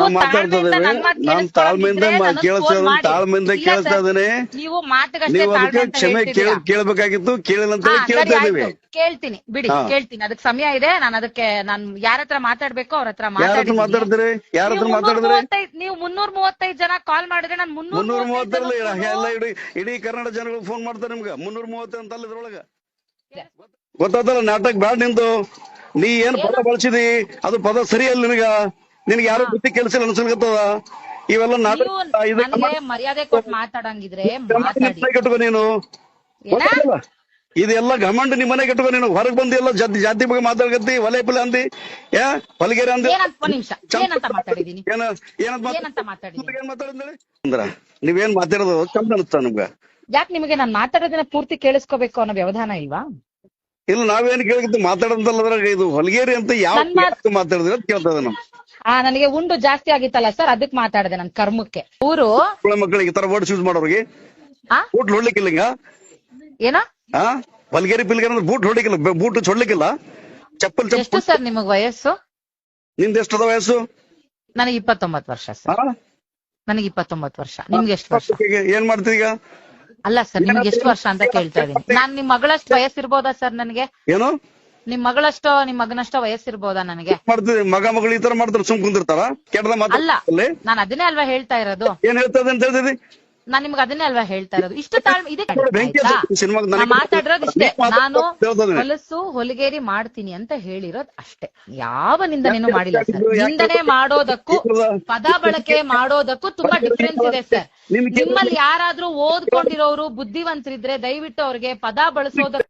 ನಾವು ಮಾತಾಡ್ತಾ ಇದ್ದೇವೆ. ನನ್ ತಾಳ್ಮೆಯಿಂದ ಕೇಳಿಸ್ತಾ. ತಾಳ್ಮೆಯಿಂದ ಕೇಳಿಸ್ತಾ ಇದ್ದೇನೆ. ನೀವು ನೀವು ಅದಕ್ಕೆ ಕ್ಷಮೆ ಕೇಳ ಕೇಳ್ಬೇಕಾಗಿತ್ತು. ಕೇಳಿಲ್ಲ ಅಂತ ಕೇಳ್ತಾ ಇದೀವಿ ಕೇಳ್ತೀನಿ. ಬಿಡಿ. ಕೇಳ್ತೀನಿ. ಅದಕ್ಕೆ ಸಮಯ ಇದೆ. ನಾನು ಅದಕ್ಕೆ ನಾನು ಯಾರ ಹತ್ರ ಮಾತಾಡ್ಬೇಕು ಅವ್ರ ಹತ್ರ ಮಾತಾಡಿದ್ರಿ? ಯಾರ ಹತ್ರ ಮಾತಾಡಿದ್ರಿ? ನೀವು ಮುನ್ನೂರ ಮೂವತ್ತೈದು ಜನ ಕಾಲ್ ಮಾಡಿದ್ರೆ ನಾನು ಮುನ್ನೂರ ಮೂವತ್ತರಲ್ಲಿ ಎಲ್ಲ ಇಡೀ ಇಡೀ ಕರ್ನಾಟಕ ಜನಗಳು ಫೋನ್ ಮಾಡ್ತಾರೆ ನಿಮ್ಗೆ. ಮುನ್ನೂರ ಮೂವತ್ತ ಅಂತ ಅಲ್ಲ ಇದ್ರೊಳಗ? ನಾಟಕ ಬ್ಯಾಡ್ ನಿಂದು. ನೀ ಏನ್ ಪದ ಬಳಸಿದಿ? ಅದು ಪದ ಸರಿ ಅಲ್ಲ ನಿನಗ. ನಿನಗೆ ಯಾರು ಬುದ್ಧಿ ಕೆಲಸ ಅನ್ಸಲ್ಗತ್ತದ ಇವೆಲ್ಲ ನಾಟಕ ಮರ್ಯಾದೆ ಕೊಟ್ಟು ಮಾತಾಡಂಗಿದ್ರೆ ನೀನು? ಇದೆಲ್ಲ ಘಮಂಡ್ ನಿಮ್ ಮನೆ ಕಟ್ಟುವ ನೀನು. ಹೊರಗ್ ಬಂದು ಎಲ್ಲ ಜಾತಿ ಜಾತಿ ಬಗ್ಗೆ ಮಾತಾಡ್ಕತ್ತಿ ಒಲೆ ಪಲೆ ಅಂದಿ ಯಾ ಹೊಲಗೇರಿ ಅಂದಿ. ಏನಂತ ಮಾತಾಡಿದ್ರಿ ಅಂದ್ರ ನೀವೇನ್ ಮಾತಾಡೋದು ಚಂದ ಅನಿಸ್ತಾ ನಿಮ್ಗ? ಯಾಕೆ ನಿಮಗೆ ನಾನು ಮಾತಾಡೋದನ್ನ ಪೂರ್ತಿ ಕೇಳಿಸ್ಕೋಬೇಕು ಅನ್ನೋ ವ್ಯವಧಾನ ಇಲ್ವಾ? ಇಲ್ಲ ನಾವೇನ್ ಕೇಳಿದ್ದು ಮಾತಾಡೋದಲ್ಲದ್ರಾಗ ಇದು ಹೊಲಗೇರಿ ಅಂತ ಯಾವ ಮಾತಾಡಿದ್ರೆ ಅಂತ ಕೇಳ್ತದ ನಮ್ ಆ ನನಗೆ ಉಂಡು ಜಾಸ್ತಿ ಆಗಿತ್ತಲ್ಲ ಸರ್ ಅದಕ್ಕೆ ಮಾತಾಡಿದೆ ನನ್ ಕರ್ಮಕ್ಕೆ. ಊರು? ಮಕ್ಕಳ ಮಕ್ಕಳಿಗೆ ತರ ವರ್ಡ್ಸ್ ಯೂಸ್ ಮಾಡೋರಿಗೆ? ಬೂಟ್ ಹೊಡ್ಲಿಕ್ಕಿಲ್ಲ ಹಿಂಗ ಏನೋ? ಹಾ ಹೊಲಗೇರಿ ಪಿಲ್ಗೇರಿ ಅಂದ್ರೆ ಬೂಟ್ ಹೊಡ್ಲಿಕ್ಕಿಲ್ಲ ಬೂಟ್ ಚೊಡ್ಲಿಕ್ಕಿಲ್ಲ? ಚಪ್ಪಲ್ ಎಷ್ಟು ಚಪ್ಪಲ್ ಸರ್ ನಿಮಗ್ ವಯಸ್ಸು? ನಿಮ್ದು ಎಷ್ಟದ ವಯಸ್ಸು? ನನಗೆ ಇಪ್ಪತ್ತೊಂಬತ್ತು ವರ್ಷ ಸರ್ ನನಗೆ ಇಪ್ಪತ್ತೊಂಬತ್ತು ವರ್ಷ. ನಿಮ್ಗೆ ಎಷ್ಟು ವರ್ಷ? ಏನ್ ಮಾಡ್ತೀವಿ ಈಗ? ಅಲ್ಲ ಸರ್ ನಿಮ್ಗೆ ಎಷ್ಟು ವರ್ಷ ಅಂತ ಕೇಳ್ತಾ ಇದೀನಿ ನಾನ್ ನಿಮ್ ಮಗಳಷ್ಟು ವಯಸ್ಸಿರ್ಬೋದಾ ಸರ್ ನನಗೆ? ಏನು? ನಿಮ್ ಮಗಳಷ್ಟೋ ನಿಮ್ ಮಗನಷ್ಟೋ ವಯಸ್ಸಿರ್ಬೋದಾ ನನಗೆ? ಮಾಡ್ತೀವಿ ಮಗ ಮಗಳು ಈ ತರ ಮಾಡ್ತಾರೆ ಸುಮ್ ಕುಂದಿರ್ತಾರ? ಕೆಟ್ಟದ ಅಲ್ಲ ನಾನು ಅದನ್ನೇ ಅಲ್ವಾ ಹೇಳ್ತಾ ಇರೋದು? ಏನ್ ಹೇಳ್ತದೆ ಅಂತ ಹೇಳ್ತಿದಿ ನಾನ್ ನಿಮ್ಗೆ ಅದನ್ನೇ ಅಲ್ವಾ ಹೇಳ್ತಾ ಇರೋದು? ಇಷ್ಟು ತಾಳ್ಮೆ ಇದೇ ಬೆಂಕಿ ಆಯ್ತಾ? ಹಚ್ಚು ಸಿನಿಮಾಗ್ ನನಗೆ ಮಾತಾಡಿರೋದು ಇಷ್ಟೇ. ನೀವ್ ನಾನು. ಹೊಲಸು ಹೊಲಿಗೇರಿ ಮಾಡ್ತೀನಿ ಅಂತ ಹೇಳಿರೋದು ಅಷ್ಟೇ. ಯಾವ ನಿಂದನೇನು ಮಾಡಿಲ್ಲ ಸರ್? ನಿಂದನೆ ಮಾಡೋದಕ್ಕೂ ಪದ ಬಳಕೆ ಮಾಡೋದಕ್ಕೂ ತುಂಬಾ ಡಿಫ್ರೆನ್ಸ್ ಇದೆ ಸರ್. ನಿಮ್ಮಲ್ಲಿ ಯಾರಾದ್ರೂ ಓದ್ಕೊಂಡಿರೋರು ಬುದ್ಧಿವಂತರಿದ್ರೆ ದಯವಿಟ್ಟು ಅವ್ರಿಗೆ ಪದ ಬಳಸೋದಕ್ಕೆ